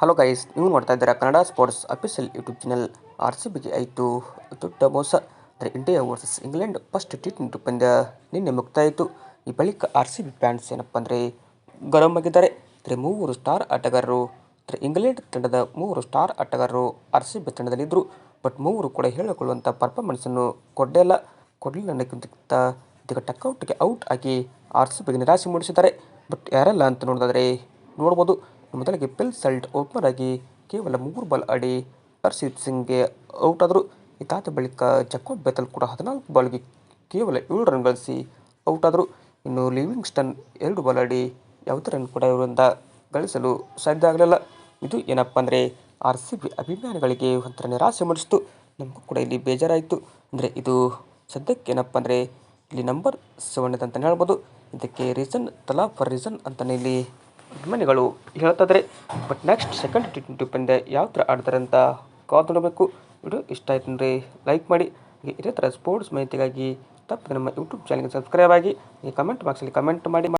Hello guys ನೀವು ನೋಡ್ತಾ ಇದ್ದೀರಾ Kannada sports official YouTube channel R C ಬಿಗೆ ಆಯಿತು ದೊಡ್ಡ ಮೋಸ. ಅಂದರೆ India versus England first T twenty ಪಂದ್ಯ ನಿನ್ನೆ ಮುಕ್ತಾಯಿತು ಈ ಬಳಿಕ ಆರ್ ಸಿ ಬಿ ಫ್ಯಾನ್ಸ್ ಏನಪ್ಪ ಅಂದರೆ ಗರಂ ಆಗಿದ್ದಾರೆ. ಅಂದರೆ ಮೂವರು ಸ್ಟಾರ್ ಆಟಗಾರರು. ಅಂದರೆ ಇಂಗ್ಲೆಂಡ್ ತಂಡದ ಮೂವರು ಸ್ಟಾರ್ ಆಟಗಾರರು ಆರ್ ಸಿ ಬಿ ತಂಡದಲ್ಲಿದ್ದರು ಬಟ್ ಮೂವರು ಕೂಡ ಹೇಳಿಕೊಳ್ಳುವಂಥ ಪರ್ಫಾರ್ಮೆನ್ಸನ್ನು ಕೊಡಲೇ ಇಲ್ಲ. ಕೊಡಲಿಲ್ಲ ಅನ್ನೋಕ್ಕಿಂತ ಇದೀಗ ಟಕ್ಔಟ್ಗೆ ಔಟ್ ಆಗಿ ಆರ್ ಸಿ ಬಿಗೆ ನಿರಾಸೆ ಮೂಡಿಸಿದ್ದಾರೆ. ಬಟ್ ಯಾರೆಲ್ಲ ಅಂತ ನೋಡಿದ್ರೆ ನೋಡ್ಬೋದು. ಮೊದಲಿಗೆ ಪಿಲ್ ಸಲ್ಟ್ ಓಪನರ್ ಆಗಿ ಕೇವಲ ಮೂರು ಬಾಲ್ ಆಡಿ ಹರ್ಷಿತ್ ಸಿಂಗ್ಗೆ ಔಟ್ ಆದರು. ಇದಾದ ಬಳಿಕ ಜಕೋಬ್ ಬೆತಲ್ ಕೂಡ ಹದಿನಾಲ್ಕು ಬಾಲ್ಗೆ ಕೇವಲ ಏಳು ರನ್ ಗಳಿಸಿ ಔಟ್ ಆದರು. ಇನ್ನು ಲಿವಿಂಗ್ಸ್ಟನ್ ಎರಡು ಬಾಲ್ ಆಡಿ ಯಾವುದೇ ರನ್ ಕೂಡ ಇವರಿಂದ ಗಳಿಸಲು ಸಾಧ್ಯ ಆಗಲಿಲ್ಲ. ಇದು ಏನಪ್ಪ ಅಂದರೆ ಆರ್ ಸಿ ಬಿ ಅಭಿಮಾನಿಗಳಿಗೆ ಒಂಥರ ನಿರಾಸೆ ಮೂಡಿಸಿತು. ನಮಗೂ ಕೂಡ ಇಲ್ಲಿ ಬೇಜಾರಾಯಿತು. ಅಂದರೆ ಇದು ಸದ್ಯಕ್ಕೆ ಏನಪ್ಪ ಅಂದರೆ ಇಲ್ಲಿ ನಂಬರ್ ಸೆವೆನ್ ಅಂತಲೇ ಹೇಳ್ಬೋದು. ಇದಕ್ಕೆ ರೀಸನ್ ತಲಾ ಫಾರ್ ರೀಸನ್ ಅಂತಲೇ ಇಲ್ಲಿ ಅಭಿಮಾನಿಗಳು ಹೇಳ್ತಾದ್ರೆ but next second T twenty ಪಂದ್ಯ ಯಾವ ಥರ ಆಡ್ತಾರೆ ಅಂತ ಕಾದು ನೋಡಬೇಕು. ವಿಡಿಯೋ ಇಷ್ಟ ಆಯ್ತು ಅಂದರೆ ಲೈಕ್ ಮಾಡಿ. ಇದೇ ಥರ ಸ್ಪೋರ್ಟ್ಸ್ ಮಾಹಿತಿಗಾಗಿ ತಪ್ಪದೆ ನಮ್ಮ ಯೂಟ್ಯೂಬ್ ಚಾನಲ್ಗೆ ಸಬ್ಸ್ಕ್ರೈಬ್ ಆಗಿ. ಈ ಕಮೆಂಟ್ ಬಾಕ್ಸಲ್ಲಿ ಕಮೆಂಟ್ ಮಾಡಿ.